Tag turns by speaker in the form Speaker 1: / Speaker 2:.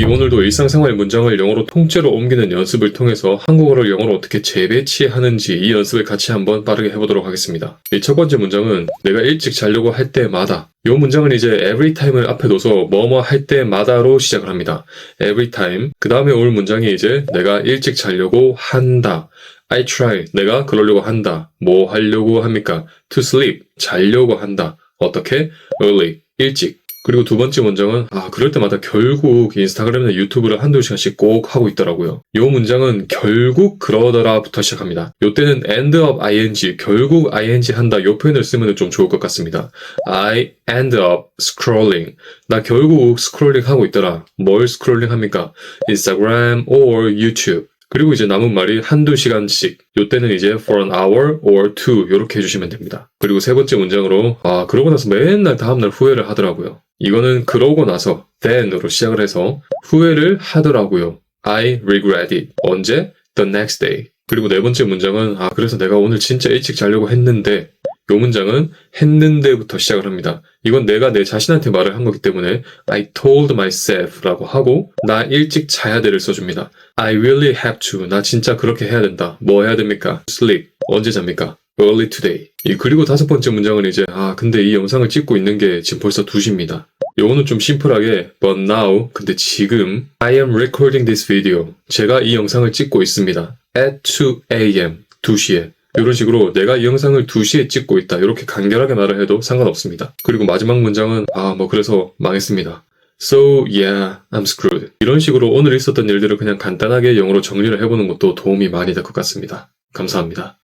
Speaker 1: 이 오늘도 일상생활 문장을 영어로 통째로 옮기는 연습을 통해서 한국어를 영어로 어떻게 재배치하는지 이 연습을 같이 한번 빠르게 해보도록 하겠습니다. 이 첫 번째 문장은 내가 일찍 자려고 할 때마다 이 문장은 이제 every time을 앞에 둬서 뭐뭐 할 때마다로 시작을 합니다. every time. 그 다음에 올 문장이 이제 내가 일찍 자려고 한다. I try. 내가 그러려고 한다. 뭐 하려고 합니까? To sleep. 자려고 한다. 어떻게? Early. 일찍. 그리고 두 번째 문장은 아 그럴 때마다 결국 인스타그램이나 유튜브를 한두 시간씩 꼭 하고 있더라고요. 이 문장은 결국 그러더라부터 시작합니다. 요때는 end up ing 결국 ing 한다 요 표현을 쓰면 좀 좋을 것 같습니다. I end up scrolling 나 결국 스크롤링 하고 있더라. 뭘 스크롤링 합니까? Instagram or YouTube 그리고 이제 남은 말이 한두 시간씩. 요때는 이제 for an hour or two 이렇게 해주시면 됩니다. 그리고 세 번째 문장으로 아 그러고 나서 맨날 다음날 후회를 하더라고요. 이거는 그러고 나서 then으로 시작을 해서 후회를 하더라고요. I regret it. 언제? The next day. 그리고 네 번째 문장은 아 그래서 내가 오늘 진짜 일찍 자려고 했는데 요 문장은 했는데부터 시작을 합니다. 이건 내가 내 자신한테 말을 한 거기 때문에 I told myself 라고 하고 나 일찍 자야 돼를 써줍니다. I really have to. 나 진짜 그렇게 해야 된다. 뭐 해야 됩니까? Sleep. 언제 잡니까? Early today. 이 그리고 다섯 번째 문장은 이제 아 근데 이 영상을 찍고 있는 게 지금 벌써 2시입니다. 요거는 좀 심플하게 but now 근데 지금 I am recording this video. 제가 이 영상을 찍고 있습니다. at 2 a.m. 2시에. 이런 식으로 내가 이 영상을 2시에 찍고 있다. 이렇게 간결하게 말을 해도 상관없습니다. 그리고 마지막 문장은 아, 뭐 그래서 망했습니다. So yeah, I'm screwed. 이런 식으로 오늘 있었던 일들을 그냥 간단하게 영어로 정리를 해보는 것도 도움이 많이 될 것 같습니다. 감사합니다.